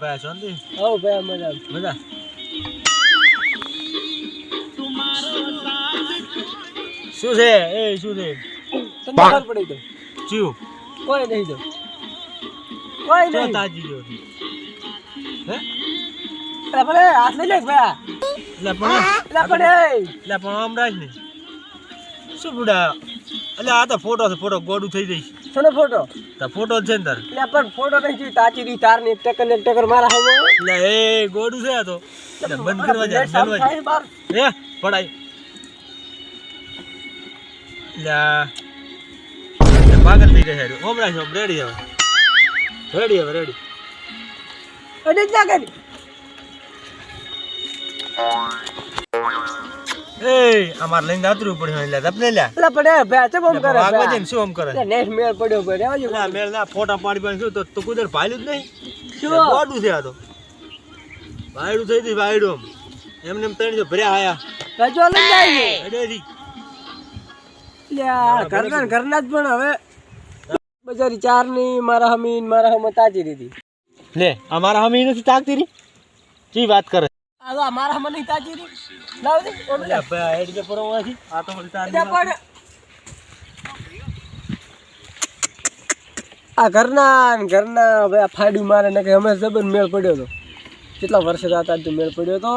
ભાઈ શાંતિ? હો ભાઈ મજા મજા? શું છે? એ શું છે? તમને ખબર પડી તો જીવ. કોઈ નહીં તો કોઈ નહીં. તાજી ગયો હે? એટલે ભલે હાથ લઈ લે ભાઈ. એટલે પણ એટલે પણ એ. એટલે પણ આમ રાખ ને. શું બુડા એટલે આ તો ફોટો છે ફોટો ગોડું થઈ જઈશ. ને ફોટો તો ફોટો છે ને તાર. એટલે પણ ફોટો નહીં જોઈ તાચી દી તાર ને એક ટકર ને એક ટકર મારા હવે એટલે એ ગોડું છે આ તો. એટલે બંધ કરવા જાય જાય હે પડાય. એટલે પાગલ થઈ જાય ઓમ રાખ ઓમ રેડી હવે. રેડી હવે રેડી અડે જ કરી એ અમાર લઈને દાતરું પડ્યું એટલે લ્યા એટલે કરે? શું આમ કરે? નેટ મેળ પડ્યો ના ફોટા પાડી પાડી શું તો તો કુદર ભાયલું જ નહીં? શું? એટલે છે આ તો. ભાયડું થઈ ગયું ભાયડું એમને એમ ત્રણ જો ભર્યા આયા. રજો લઈ જાય ઘરના ઘરના જ પણ હવે. બજારી ચારની મારા હમી મારા હમ તાજી દીધી. લે અમારા હમી નથી તાકતી રી? કી વાત કરે? હમ નહીં તાજી દી લાવ દે ઓમ લે. એટલે હેડ કે પરવાથી આ તો વળી તારી પણ આ ઘરના ને ઘરના હવે આ ફાડ્યું મારે ને કે અમે જબર મેળ પડ્યો હતો કેટલા વર્ષે હતા તો મેળ પડ્યો તો?